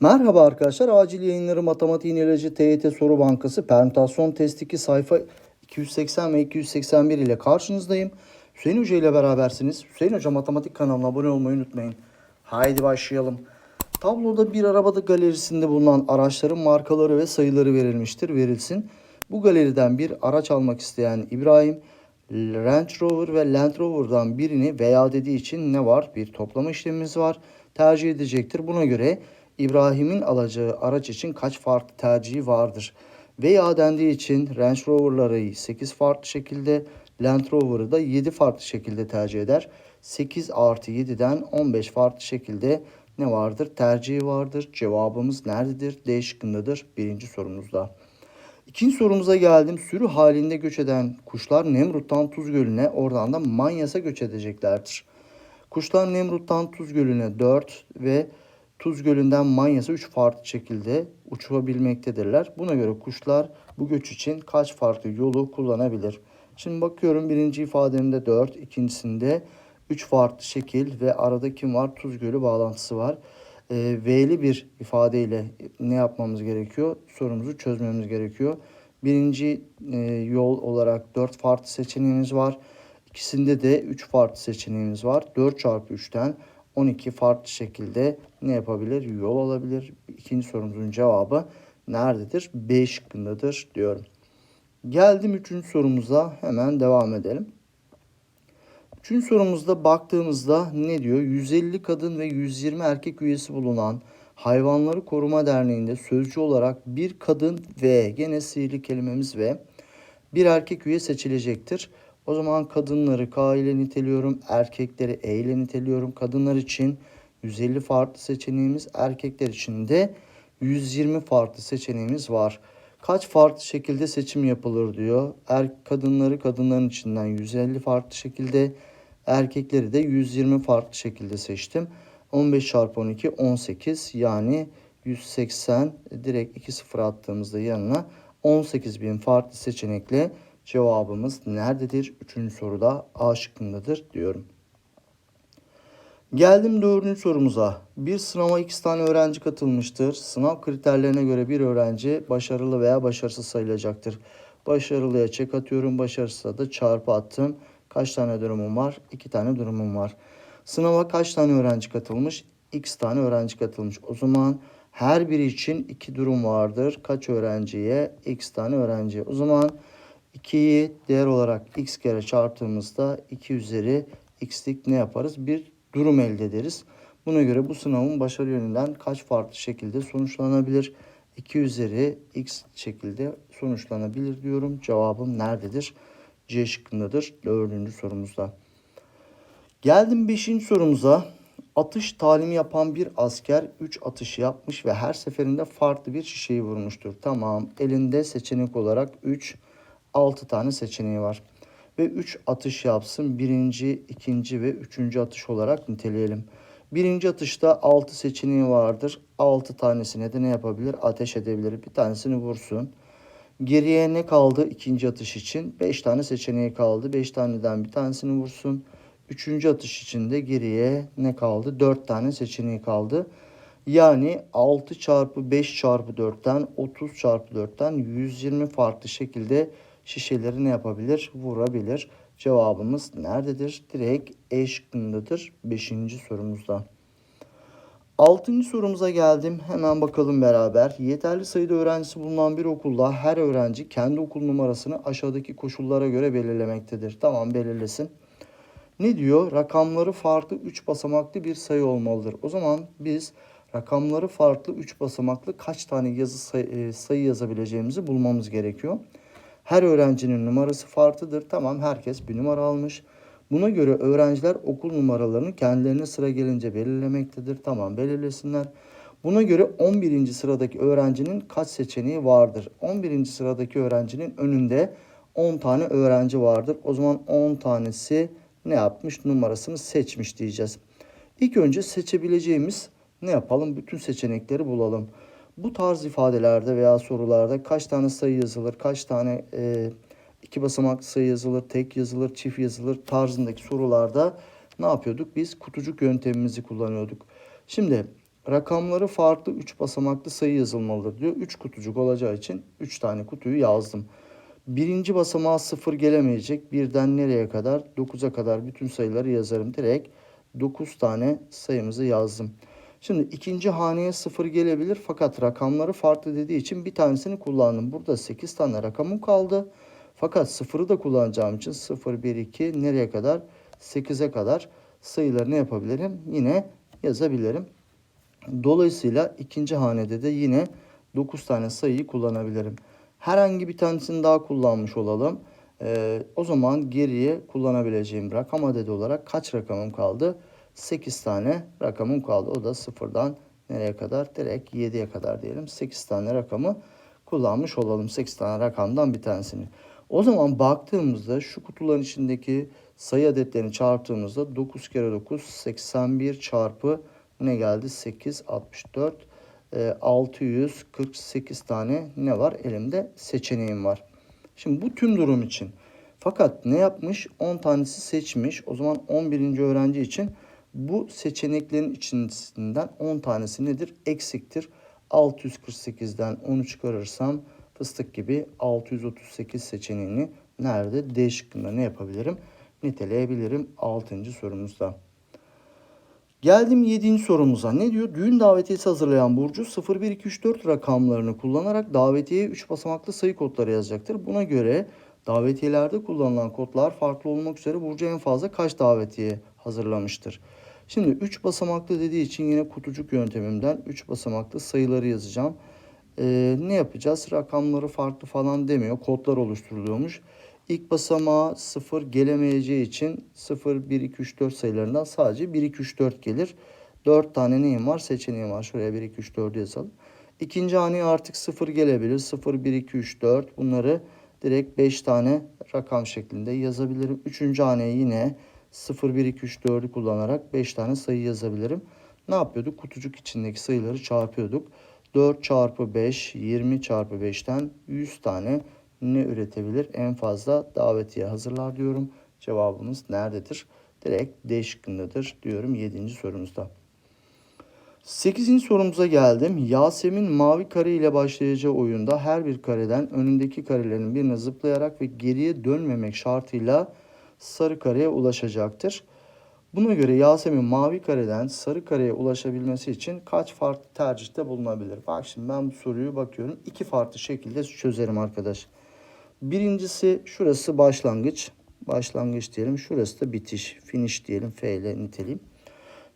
Merhaba arkadaşlar. Acil yayınları Matematik İğneleci TYT Soru Bankası Permütasyon Test 2 sayfa 280 ve 281 ile karşınızdayım. Hüseyin Hoca ile berabersiniz. Hüseyin Hoca Matematik kanalına abone olmayı unutmayın. Haydi başlayalım. Tabloda bir arabada galerisinde bulunan araçların markaları ve sayıları verilmiştir. Verilsin. Bu galeriden bir araç almak isteyen İbrahim Range Rover ve Land Rover'dan birini veya dediği için ne var? Bir toplama işlemimiz var. Tercih edecektir. Buna göre İbrahim'in alacağı araç için kaç farklı tercihi vardır? Veya dendiği için Range Rover'ları 8 farklı şekilde, Land Rover'ı da 7 farklı şekilde tercih eder. 8 artı 7'den 15 farklı şekilde ne vardır? Tercihi vardır. Cevabımız nerededir? D şıkkındadır birinci sorumuzda. İkinci sorumuza geldim. Sürü halinde göç eden kuşlar Nemrut'tan Tuz Gölü'ne oradan da Manyas'a göç edeceklerdir. Kuşlar Nemrut'tan Tuz Gölü'ne 4 ve Tuz Gölü'nden Manyas'a 3 farklı şekilde uçabilmektedirler. Buna göre kuşlar bu göç için kaç farklı yolu kullanabilir? Şimdi bakıyorum birinci ifademde 4, ikincisinde 3 farklı şekil ve arada kim var? Tuz Gölü bağlantısı var. E, V'li bir ifadeyle ne yapmamız gerekiyor? Sorumuzu çözmemiz gerekiyor. Birinci e, yol olarak 4 farklı seçeneğimiz var. İkisinde de 3 farklı seçeneğimiz var. 4 çarpı 3'ten 12 farklı şekilde ne yapabilir? Yol alabilir. İkinci sorumuzun cevabı nerededir? B şıkkındadır diyorum. Geldim üçüncü sorumuza hemen devam edelim. Üçüncü sorumuzda baktığımızda ne diyor? 150 kadın ve 120 erkek üyesi bulunan Hayvanları Koruma Derneği'nde sözcü olarak bir kadın ve gene sihirli kelimemiz ve bir erkek üye seçilecektir. O zaman kadınları K ile niteliyorum, erkekleri E ile niteliyorum. Kadınlar için 150 farklı seçeneğimiz, erkekler için de 120 farklı seçeneğimiz var. Kaç farklı şekilde seçim yapılır diyor. Er, kadınları kadınların içinden 150 farklı şekilde, erkekleri de 120 farklı şekilde seçtim. 15 çarpı 12 18 yani 180 direkt 2 sıfır attığımızda yanına 18 bin farklı seçenekle cevabımız nerededir? Üçüncü soruda A şıkkındadır diyorum. Geldim dördüncü sorumuza. Bir sınava x tane öğrenci katılmıştır. Sınav kriterlerine göre bir öğrenci başarılı veya başarısız sayılacaktır. Başarılıya çek atıyorum, başarısıza da çarpı attım. Kaç tane durumum var? İki tane durumum var. Sınava kaç tane öğrenci katılmış? X tane öğrenci katılmış. O zaman her biri için iki durum vardır. Kaç öğrenciye? X tane öğrenciye. O zaman 2'yi değer olarak x kere çarptığımızda 2 üzeri x'lik ne yaparız? Bir durum elde ederiz. Buna göre bu sınavın başarı yönünden kaç farklı şekilde sonuçlanabilir? 2 üzeri x şekilde sonuçlanabilir diyorum. Cevabım nerededir? C şıkkındadır. Dördüncü sorumuzda. Geldim 5. sorumuza. Atış talimi yapan bir asker 3 atış yapmış ve her seferinde farklı bir şişeyi vurmuştur. Tamam elinde seçenek olarak 3, 6 tane seçeneği var. Ve 3 atış yapsın. Birinci, ikinci ve üçüncü atış olarak niteleyelim. Birinci atışta 6 seçeneği vardır. 6 tanesine de ne yapabilir? Ateş edebilir. Bir tanesini vursun. Geriye ne kaldı ikinci atış için? 5 tane seçeneği kaldı. 5 taneden bir tanesini vursun. Üçüncü atış için de geriye ne kaldı? 4 tane seçeneği kaldı. Yani 6 çarpı 5 çarpı 4'ten 30 çarpı 4'ten 120 farklı şekilde şişeleri ne yapabilir? Vurabilir. Cevabımız nerededir? Direkt E şıkkındadır 5. sorumuzda. Altıncı sorumuza geldim. Hemen bakalım beraber. Yeterli sayıda öğrencisi bulunan bir okulda her öğrenci kendi okul numarasını aşağıdaki koşullara göre belirlemektedir. Tamam belirlesin. Ne diyor? Rakamları farklı 3 basamaklı bir sayı olmalıdır. O zaman biz rakamları farklı 3 basamaklı kaç tane yazı sayı, e, sayı yazabileceğimizi bulmamız gerekiyor. Her öğrencinin numarası farklıdır. Tamam herkes bir numara almış. Buna göre öğrenciler okul numaralarını kendilerine sıra gelince belirlemektedir. Tamam belirlesinler. Buna göre 11. sıradaki öğrencinin kaç seçeneği vardır? 11. sıradaki öğrencinin önünde 10 tane öğrenci vardır. O zaman 10 tanesi ne yapmış? Numarasını seçmiş diyeceğiz. İlk önce seçebileceğimiz ne yapalım? Bütün seçenekleri bulalım. Bu tarz ifadelerde veya sorularda kaç tane sayı yazılır, kaç tane e, iki basamaklı sayı yazılır, tek yazılır, çift yazılır tarzındaki sorularda ne yapıyorduk? Biz kutucuk yöntemimizi kullanıyorduk. Şimdi Rakamları farklı 3 basamaklı sayı yazılmalıdır diyor. 3 kutucuk olacağı için 3 tane kutuyu yazdım. Birinci basamağa 0 gelemeyecek. Birden nereye kadar? 9'a kadar bütün sayıları yazarım. Direkt 9 tane sayımızı yazdım. Şimdi ikinci haneye 0 gelebilir fakat rakamları farklı dediği için bir tanesini kullandım. Burada 8 tane rakamım kaldı. Fakat 0'ı da kullanacağım için 0, 1, 2 nereye kadar? 8'e kadar sayılarını yapabilirim. Yine yazabilirim. Dolayısıyla ikinci hanede de yine 9 tane sayıyı kullanabilirim. Herhangi bir tanesini daha kullanmış olalım. Ee, o zaman geriye kullanabileceğim rakam adedi olarak kaç rakamım kaldı? 8 tane rakamım kaldı. O da sıfırdan nereye kadar? Direkt 7'ye kadar diyelim. 8 tane rakamı kullanmış olalım. 8 tane rakamdan bir tanesini. O zaman baktığımızda şu kutuların içindeki sayı adetlerini çarptığımızda 9 kere 9 81 çarpı ne geldi? 8 64 e, 648 tane ne var? Elimde seçeneğim var. Şimdi bu tüm durum için. Fakat ne yapmış? 10 tanesi seçmiş. O zaman 11. öğrenci için bu seçeneklerin içinden 10 tanesi nedir? Eksiktir. 648'den 10'u çıkarırsam fıstık gibi 638 seçeneğini nerede? D şıkkında ne yapabilirim? Niteleyebilirim 6. sorumuzda. Geldim 7. sorumuza. Ne diyor? Düğün davetiyesi hazırlayan Burcu 0, 1, 2, 3, 4 rakamlarını kullanarak davetiyeye 3 basamaklı sayı kodları yazacaktır. Buna göre davetiyelerde kullanılan kodlar farklı olmak üzere Burcu en fazla kaç davetiye hazırlamıştır? Şimdi 3 basamaklı dediği için yine kutucuk yöntemimden 3 basamaklı sayıları yazacağım. Ee, ne yapacağız? Rakamları farklı falan demiyor. Kodlar oluşturuluyormuş. İlk basamağa 0 gelemeyeceği için 0, 1, 2, 3, 4 sayılarından sadece 1, 2, 3, 4 gelir. 4 tane neyim var? Seçeneğim var. Şuraya 1, 2, 3, 4'ü yazalım. İkinci haneye artık 0 gelebilir. 0, 1, 2, 3, 4. Bunları direkt 5 tane rakam şeklinde yazabilirim. Üçüncü haneye yine 0, 1, 2, 3, 4'ü kullanarak 5 tane sayı yazabilirim. Ne yapıyorduk? Kutucuk içindeki sayıları çarpıyorduk. 4 çarpı 5, 20 çarpı 5'ten 100 tane ne üretebilir? En fazla davetiye hazırlar diyorum. Cevabımız nerededir? Direkt D şıkkındadır diyorum 7. sorumuzda. 8. sorumuza geldim. Yasemin mavi kare ile başlayacağı oyunda her bir kareden önündeki karelerin birine zıplayarak ve geriye dönmemek şartıyla sarı kareye ulaşacaktır. Buna göre Yasemin mavi kareden sarı kareye ulaşabilmesi için kaç farklı tercihte bulunabilir? Bak şimdi ben bu soruyu bakıyorum. iki farklı şekilde çözerim arkadaş. Birincisi şurası başlangıç. Başlangıç diyelim. Şurası da bitiş. Finish diyelim. F ile niteleyeyim.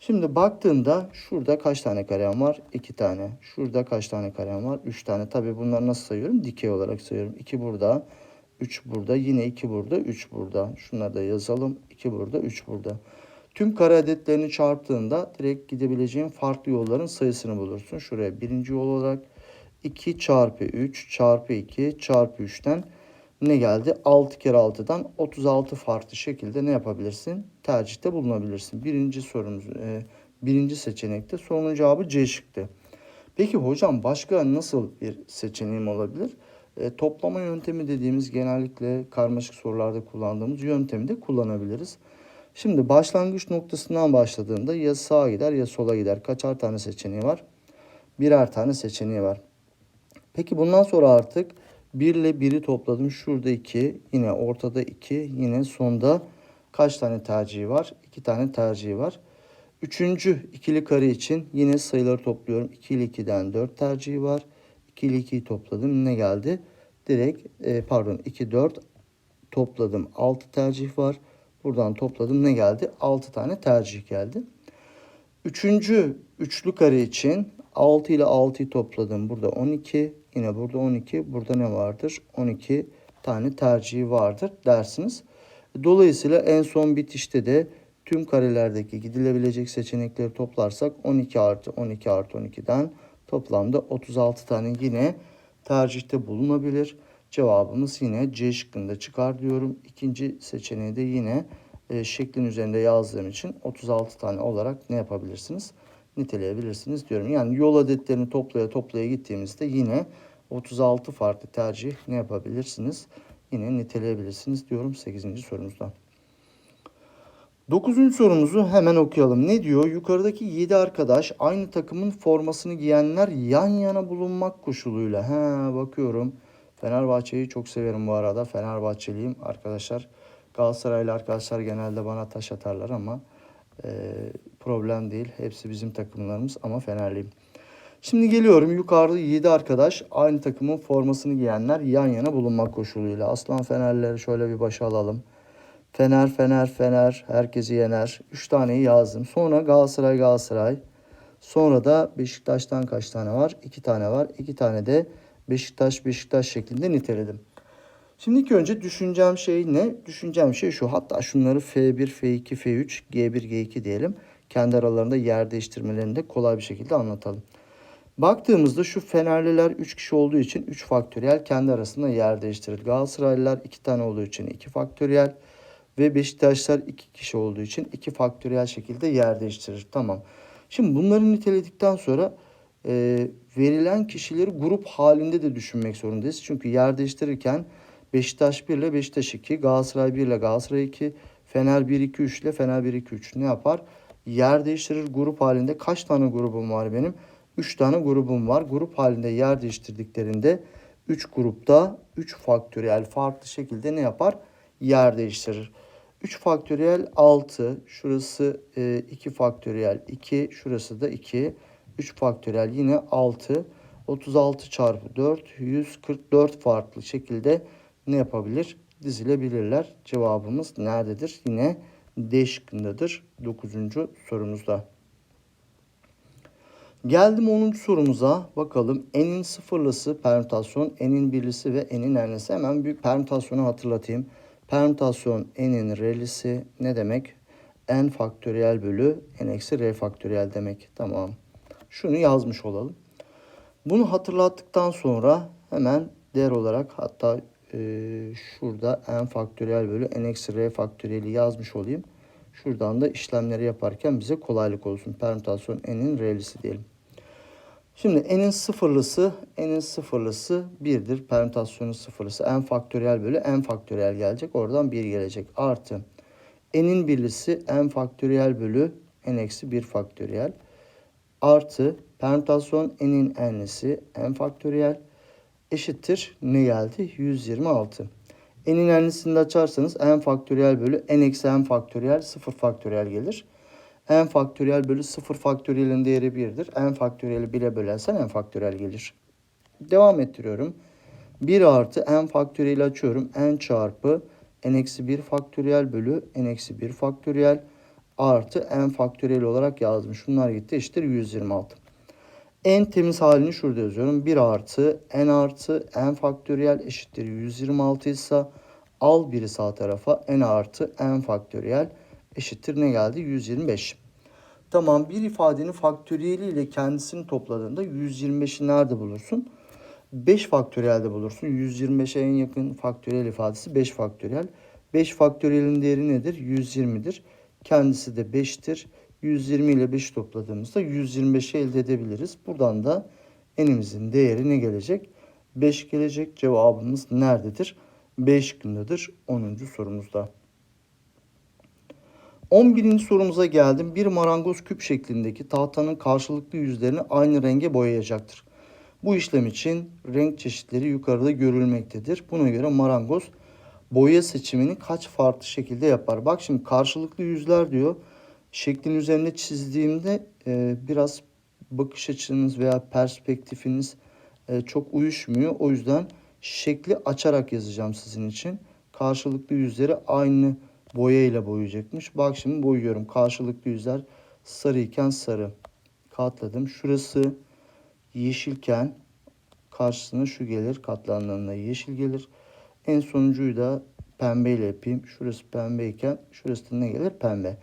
Şimdi baktığında şurada kaç tane karem var? 2 tane. Şurada kaç tane karem var? 3 tane. Tabii bunları nasıl sayıyorum? Dikey olarak sayıyorum. 2 burada. 3 burada. Yine 2 burada. 3 burada. Şunları da yazalım. 2 burada. 3 burada. Tüm kare adetlerini çarptığında direkt gidebileceğin farklı yolların sayısını bulursun. Şuraya birinci yol olarak 2 çarpı 3 çarpı 2 çarpı 3'ten ne geldi? 6 kere 6'dan 36 farklı şekilde ne yapabilirsin? Tercihte bulunabilirsin. Birinci sorumuz, e, birinci seçenekte sorunun cevabı C şıktı. Peki hocam başka nasıl bir seçeneğim olabilir? E, toplama yöntemi dediğimiz genellikle karmaşık sorularda kullandığımız yöntemi de kullanabiliriz. Şimdi başlangıç noktasından başladığında ya sağa gider ya sola gider. Kaçar tane seçeneği var? Birer tane seçeneği var. Peki bundan sonra artık 1 ile 1'i topladım. Şurada 2, yine ortada 2, yine sonda kaç tane tercihi var? 2 tane tercihi var. Üçüncü ikili kare için yine sayıları topluyorum. 2 ile 2'den 4 tercihi var. 2 ile 2'yi topladım. Ne geldi? Direkt e, pardon 2, 4 topladım. 6 tercih var. Buradan topladım. Ne geldi? 6 tane tercih geldi. Üçüncü üçlü kare için 6 ile 6'yı topladım. Burada 12. Yine burada 12. Burada ne vardır? 12 tane tercihi vardır dersiniz. Dolayısıyla en son bitişte de tüm karelerdeki gidilebilecek seçenekleri toplarsak 12 artı 12 artı 12'den toplamda 36 tane yine tercihte bulunabilir. Cevabımız yine C şıkkında çıkar diyorum. İkinci seçeneği de yine e, şeklin üzerinde yazdığım için 36 tane olarak ne yapabilirsiniz? Niteleyebilirsiniz diyorum. Yani yol adetlerini toplaya toplaya gittiğimizde yine 36 farklı tercih ne yapabilirsiniz? Yine niteleyebilirsiniz diyorum 8. sorumuzda. Dokuzuncu sorumuzu hemen okuyalım. Ne diyor? Yukarıdaki 7 arkadaş aynı takımın formasını giyenler yan yana bulunmak koşuluyla. He bakıyorum. Fenerbahçe'yi çok severim bu arada. Fenerbahçeliyim arkadaşlar. Galatasaraylı arkadaşlar genelde bana taş atarlar ama e, problem değil. Hepsi bizim takımlarımız ama Fenerliyim. Şimdi geliyorum yukarıda 7 arkadaş aynı takımın formasını giyenler yan yana bulunmak koşuluyla. Aslan Fenerleri şöyle bir başa alalım. Fener, Fener, Fener herkesi yener. 3 taneyi yazdım. Sonra Galatasaray, Galatasaray. Sonra da Beşiktaş'tan kaç tane var? 2 tane var. 2 tane de Beşiktaş, Beşiktaş şeklinde niteledim. Şimdi ilk önce düşüneceğim şey ne? Düşüneceğim şey şu. Hatta şunları F1, F2, F3, G1, G2 diyelim. Kendi aralarında yer değiştirmelerini de kolay bir şekilde anlatalım. Baktığımızda şu Fenerliler 3 kişi olduğu için 3 faktöriyel kendi arasında yer değiştirir. Galatasaraylılar 2 tane olduğu için 2 faktöriyel ve Beşiktaşlar 2 kişi olduğu için 2 faktöriyel şekilde yer değiştirir. Tamam. Şimdi bunları niteledikten sonra e, verilen kişileri grup halinde de düşünmek zorundayız. Çünkü yer değiştirirken Beşiktaş 1 ile Beşiktaş 2, Galatasaray 1 ile Galatasaray 2, Fener 1 2 3 ile Fener 1 2 3 ne yapar? Yer değiştirir grup halinde kaç tane grubum var benim? 3 tane grubum var. Grup halinde yer değiştirdiklerinde 3 grupta 3 faktöriyel farklı şekilde ne yapar? Yer değiştirir. 3 faktöriyel 6. Şurası 2 faktöriyel 2. Şurası da 2. 3 faktöriyel yine 6. 36 çarpı 4 144 farklı şekilde ne yapabilir? Dizilebilirler. Cevabımız nerededir? Yine D şıkkındadır 9. sorumuzda. Geldim 10. sorumuza. Bakalım n'in sıfırlısı permütasyon, n'in birlisi ve n'in enlisi. Hemen bir permütasyonu hatırlatayım. Permütasyon n'in re'lisi ne demek? n faktöriyel bölü n eksi r faktöriyel demek. Tamam. Şunu yazmış olalım. Bunu hatırlattıktan sonra hemen değer olarak hatta e, şurada n faktöriyel bölü n eksi r faktöriyeli yazmış olayım. Şuradan da işlemleri yaparken bize kolaylık olsun. Permütasyon n'in re'lisi diyelim. Şimdi n'in sıfırlısı, n'in sıfırlısı 1'dir. Permütasyonun sıfırlısı n faktöriyel bölü n faktöriyel gelecek. Oradan 1 gelecek. Artı n'in birlisi n faktöriyel bölü n eksi 1 faktöriyel. Artı permütasyon n'in n'lisi n faktöriyel eşittir. Ne geldi? 126. N'in n'lisini de açarsanız n faktöriyel bölü n eksi n faktöriyel 0 faktöriyel gelir. N faktöriyel bölü 0 faktöriyelin değeri 1'dir. n faktöriyeli 1'e bölersen n faktöriyel gelir. Devam ettiriyorum. 1 artı n faktöriyeli açıyorum. n çarpı n eksi 1 faktöriyel bölü n eksi 1 faktöriyel artı n faktöriyel olarak yazdım. Şunlar gitti eşittir 126. En temiz halini şurada yazıyorum. 1 artı n artı n faktöriyel eşittir 126 ise al biri sağ tarafa n artı n faktöriyel eşittir ne geldi? 125. Tamam bir ifadenin faktöriyeli ile kendisini topladığında 125'i nerede bulursun? 5 faktöriyelde bulursun. 125'e en yakın faktöriyel ifadesi 5 faktöriyel. 5 faktöriyelin değeri nedir? 120'dir. Kendisi de 5'tir. 120 ile 5 topladığımızda 125'i elde edebiliriz. Buradan da n'imizin değeri ne gelecek? 5 gelecek. Cevabımız nerededir? 5 gündedir 10. sorumuzda. 11. sorumuza geldim. Bir marangoz küp şeklindeki tahtanın karşılıklı yüzlerini aynı renge boyayacaktır. Bu işlem için renk çeşitleri yukarıda görülmektedir. Buna göre marangoz boya seçimini kaç farklı şekilde yapar? Bak şimdi karşılıklı yüzler diyor. Şeklin üzerinde çizdiğimde e, biraz bakış açınız veya perspektifiniz e, çok uyuşmuyor. O yüzden şekli açarak yazacağım sizin için. Karşılıklı yüzleri aynı boya ile boyayacakmış. Bak şimdi boyuyorum. Karşılıklı yüzler sarı iken sarı. Katladım. Şurası yeşilken karşısına şu gelir. Katlandığında yeşil gelir. En sonuncuyu da pembe ile yapayım. Şurası pembeyken şurası da ne gelir? Pembe.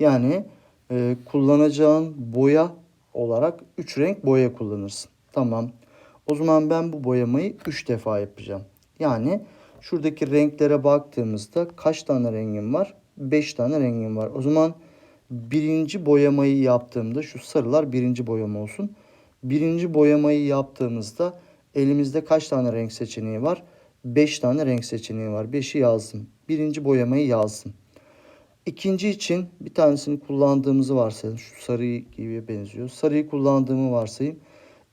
Yani e, kullanacağın boya olarak 3 renk boya kullanırsın. Tamam. O zaman ben bu boyamayı 3 defa yapacağım. Yani şuradaki renklere baktığımızda kaç tane rengim var? 5 tane rengim var. O zaman birinci boyamayı yaptığımda şu sarılar birinci boyama olsun. Birinci boyamayı yaptığımızda elimizde kaç tane renk seçeneği var? 5 tane renk seçeneği var. 5'i yazdım. Birinci boyamayı yazdım. İkinci için bir tanesini kullandığımızı varsayalım. Şu sarı gibi benziyor. Sarıyı kullandığımı varsayayım.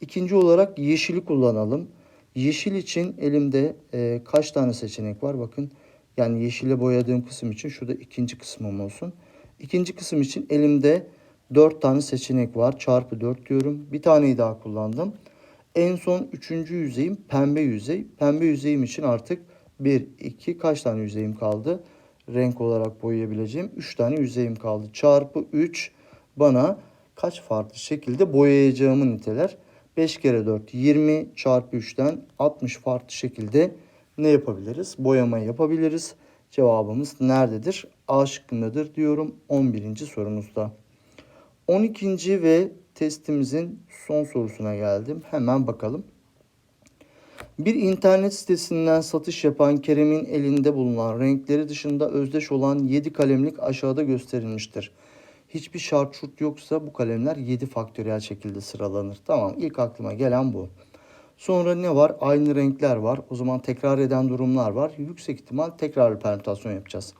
İkinci olarak yeşili kullanalım. Yeşil için elimde e, kaç tane seçenek var? Bakın yani yeşile boyadığım kısım için şurada ikinci kısmım olsun. İkinci kısım için elimde 4 tane seçenek var. Çarpı 4 diyorum. Bir taneyi daha kullandım. En son üçüncü yüzeyim pembe yüzey. Pembe yüzeyim için artık 1, 2 kaç tane yüzeyim kaldı? Renk olarak boyayabileceğim 3 tane yüzeyim kaldı. Çarpı 3 bana kaç farklı şekilde boyayacağımı niteler. 5 kere 4 20 çarpı 3'ten 60 farklı şekilde ne yapabiliriz? Boyama yapabiliriz. Cevabımız nerededir? A şıkkındadır diyorum 11. sorumuzda. 12. ve testimizin son sorusuna geldim. Hemen bakalım. Bir internet sitesinden satış yapan Kerem'in elinde bulunan renkleri dışında özdeş olan 7 kalemlik aşağıda gösterilmiştir. Hiçbir şart şurt yoksa bu kalemler 7 faktöriyel şekilde sıralanır. Tamam ilk aklıma gelen bu. Sonra ne var? Aynı renkler var. O zaman tekrar eden durumlar var. Yüksek ihtimal tekrarlı permütasyon yapacağız.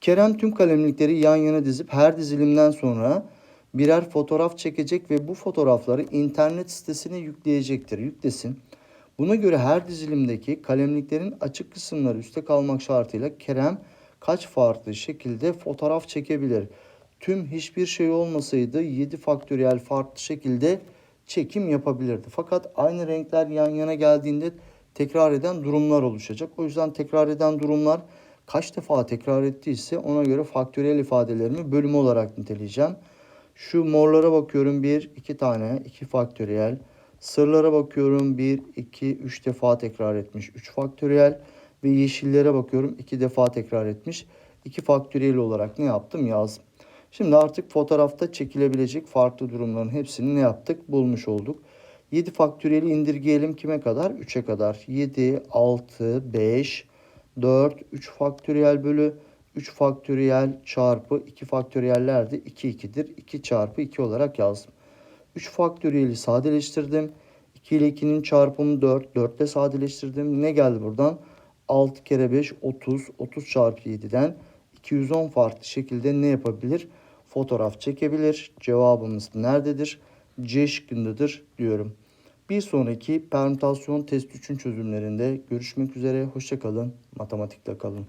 Kerem tüm kalemlikleri yan yana dizip her dizilimden sonra birer fotoğraf çekecek ve bu fotoğrafları internet sitesine yükleyecektir. Yüklesin. Buna göre her dizilimdeki kalemliklerin açık kısımları üstte kalmak şartıyla Kerem kaç farklı şekilde fotoğraf çekebilir? Tüm hiçbir şey olmasaydı 7 faktöriyel farklı şekilde çekim yapabilirdi. Fakat aynı renkler yan yana geldiğinde tekrar eden durumlar oluşacak. O yüzden tekrar eden durumlar kaç defa tekrar ettiyse ona göre faktöriyel ifadelerimi bölüm olarak niteleyeceğim. Şu morlara bakıyorum 1, 2 tane, 2 faktöriyel. Sırlara bakıyorum 1, 2, 3 defa tekrar etmiş 3 faktöriyel. Ve yeşillere bakıyorum 2 defa tekrar etmiş. 2 faktöriyel olarak ne yaptım yazdım. Şimdi artık fotoğrafta çekilebilecek farklı durumların hepsini ne yaptık? Bulmuş olduk. 7 faktöriyeli indirgeyelim kime kadar? 3'e kadar. 7, 6, 5, 4, 3 faktöriyel bölü 3 faktöriyel çarpı 2 faktöriyeller de 2 2'dir. 2 çarpı 2 olarak yazdım. 3 faktöriyeli sadeleştirdim. 2 ile 2'nin çarpımı 4. 4 ile sadeleştirdim. Ne geldi buradan? 6 kere 5 30. 30 çarpı 7'den 210 farklı şekilde ne yapabilir? Fotoğraf çekebilir. Cevabımız nerededir? C şıkkındadır diyorum. Bir sonraki permütasyon test 3'ün çözümlerinde görüşmek üzere. Hoşçakalın. Matematikte kalın.